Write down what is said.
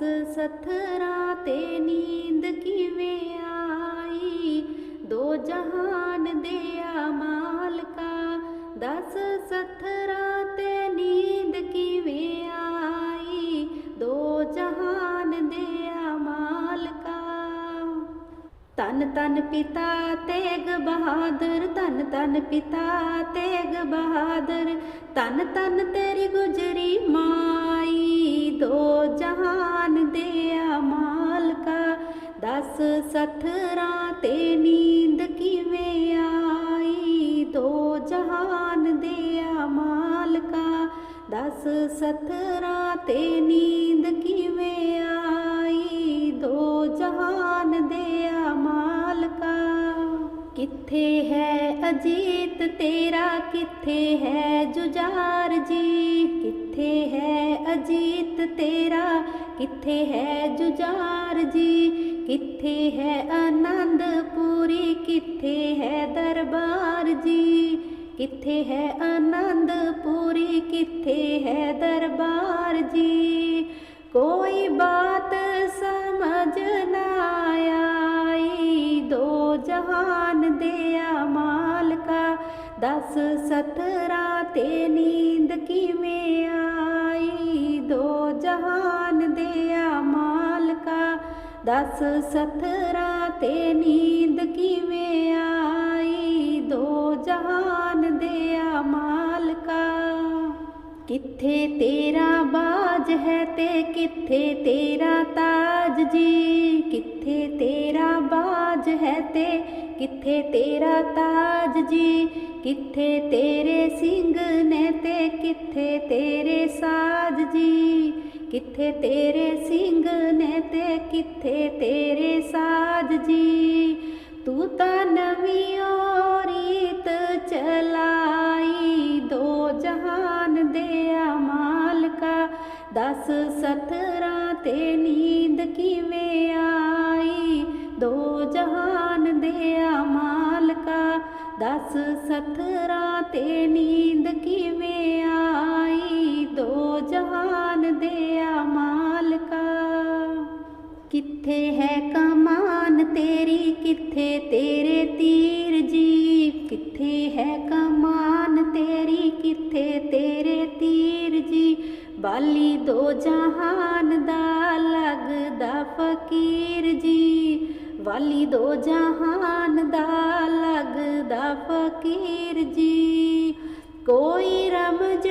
ਦਸ ਸਥਰਾ ਤੇ ਨੀਂਦ ਕਿਵੇਂ ਆਈ? ਦੋ ਜਹਾਨ ਦਿਆ ਮਾਲਕਾ, ਦਸ ਸਥਰਾ ਤੇ ਨੀਂਦ ਕਿਵੇਂ ਆਈ? ਦੋ ਜਹਾਨ ਦਿਆ ਮਾਲਕਾ। ਤਨ ਤਨ ਪਿਤਾ ਤੇਗ ਬਹਾਦਰ ਤਨ ਤਨ ਪਿਤਾ ਤੇਗ ਬਹਾਦਰ ਤਨ ਤਨ ਤੇਰੀ ਦਸ ਸਥਰਾ ਤੇ ਨੀਂਦ ਕਿਵੇਂ ਆਈ? ਦੋ ਜਹਾਨ ਦਿਆ ਮਾਲਕਾ, ਦਸ ਸਥਰਾ ਤੇ ਨੀਂਦ ਕਿਵੇਂ ਆਈ? ਦੋ ਜਹਾਨ ਦਿਆ ਮਾਲਕਾ, ਕਿੱਥੇ ਹੈ ਅਜੀਤ ਤੇਰਾ? ਕਿੱਥੇ ਹੈ ਜੁਝਾਰ ਜੀ? ਕਿੱਥੇ ਹੈ ਅਜੀਤ ਤੇਰਾ? ਕਿੱਥੇ ਹੈ ਜੁਝਾਰ ਜੀ? ਕਿੱਥੇ ਹੈ ਆਨੰਦਪੁਰੀ? ਕਿੱਥੇ ਹੈ ਦਰਬਾਰ ਜੀ? ਕਿੱਥੇ ਹੈ ਆਨੰਦਪੁਰੀ? ਕਿੱਥੇ ਹੈ ਦਰਬਾਰ ਜੀ? ਕੋਈ ਬਾਤ ਦਸ ਸਤਰਾ ਤੇ ਨੀਂਦ ਕਿਵੇਂ ਆਈ? ਦੋ ਜਹਾਨ ਦਿਆ ਮਾਲਕਾ, ਦਸ ਸਤਰਾ ਤੇ ਨੀਂਦ ਕਿਵੇਂ ਆਈ? ਦੋ ਜਹਾਨ ਦਿਆ ਮਾਲਕਾ ਕਿੱਥੇ ਤੇਰਾ ਬਾਜ ਹੈ ਤੇ ਕਿੱਥੇ ਤੇਰਾ ਤਾਜ ਜੀ? ਕਿੱਥੇ ਤੇਰਾ ਬਾਜ ਹੈ ਤੇ ਕਿੱਥੇ ਤੇਰਾ ਤਾਜ ਜੀ? ਕਿੱਥੇ ਤੇਰੇ ਸਿੰਘ ਨੇ ਤੇ ਕਿੱਥੇ ਤੇਰੇ ਸਾਜ ਜੀ? ਕਿੱਥੇ ਤੇਰੇ ਸਿੰਘ ਨੇ ਤੇ ਕਿੱਥੇ ਤੇਰੇ ਸਾਜ ਜੀ? ਤੂੰ ਤਾਂ ਨਵੀਂ ਓ ਰੀਤ ਚਲਾਈ, ਦੋ ਜਹਾਨ ਦਸ ਸਤਰਾ ਤੇ ਨੀਂਦ ਕਿਵੇਂ ਆਈ? ਦੋ ਜਹਾਨ ਦਿਆ ਮਾਲਕਾ, ਦਸ ਸਤਰਾ ਤੇ ਨੀਂਦ ਕਿਵੇਂ ਆਈ? ਦੋ ਜਹਾਨ ਦਿਆ ਮਾਲਕਾ, ਕਿੱਥੇ ਹੈ ਕਮਾਨ ਤੇਰੀ? ਕਿੱਥੇ ਤੇਰੇ ਤੀਰ ਜੀ? ਕਿੱਥੇ ਹੈ ਕਮਾਨ ਬਾਲੀ ਦੋ ਜਹਾਨ ਦਾ ਲੱਗਦਾ ਫਕੀਰ ਜੀ। ਵਾਲੀ ਦੋ ਜਹਾਨ ਦਾ ਲੱਗਦਾ ਫਕੀਰ ਜੀ। ਕੋਈ ਰਮਜ